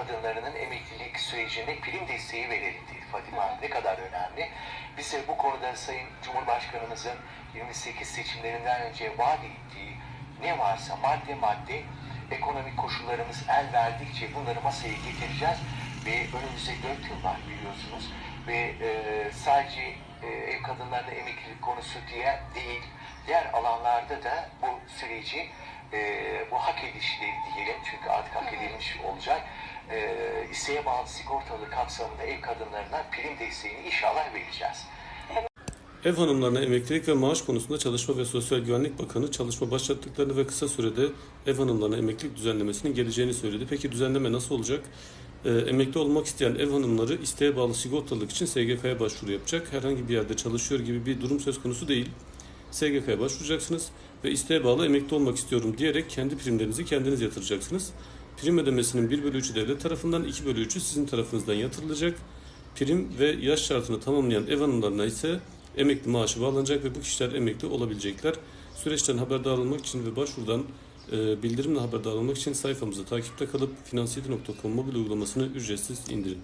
kadınlarının emeklilik sürecinde prim desteği verelim dedi Fatima. Ne kadar önemli. Biz de bu konuda Sayın Cumhurbaşkanımızın 28 seçimlerinden önce vaat ettiği ne varsa madde madde ekonomik koşullarımız el verdikçe bunları masaya getireceğiz ve önümüzde 4 yıl var biliyorsunuz ve e, sadece e, ev kadınlarına emeklilik konusu diye değil diğer alanlarda da bu süreci e, bu hak edişleri diyelim çünkü artık hak e, isteğe bağlı sigortalı kapsamında ev kadınlarına prim desteğini inşallah vereceğiz. Ev hanımlarına emeklilik ve maaş konusunda Çalışma ve Sosyal Güvenlik Bakanı çalışma başlattıklarını ve kısa sürede ev hanımlarına emeklilik düzenlemesinin geleceğini söyledi. Peki düzenleme nasıl olacak? Ee, emekli olmak isteyen ev hanımları isteğe bağlı sigortalılık için SGK'ya başvuru yapacak. Herhangi bir yerde çalışıyor gibi bir durum söz konusu değil. SGK'ya başvuracaksınız ve isteğe bağlı emekli olmak istiyorum diyerek kendi primlerinizi kendiniz yatıracaksınız. Prim ödemesinin 1 bölü 3'ü devlet tarafından 2 bölü 3'ü sizin tarafınızdan yatırılacak. Prim ve yaş şartını tamamlayan ev hanımlarına ise emekli maaşı bağlanacak ve bu kişiler emekli olabilecekler. Süreçten haberdar olmak için ve başvurudan e, bildirimle haberdar olmak için sayfamızı takipte kalıp finansiyeti.com mobil uygulamasını ücretsiz indirin.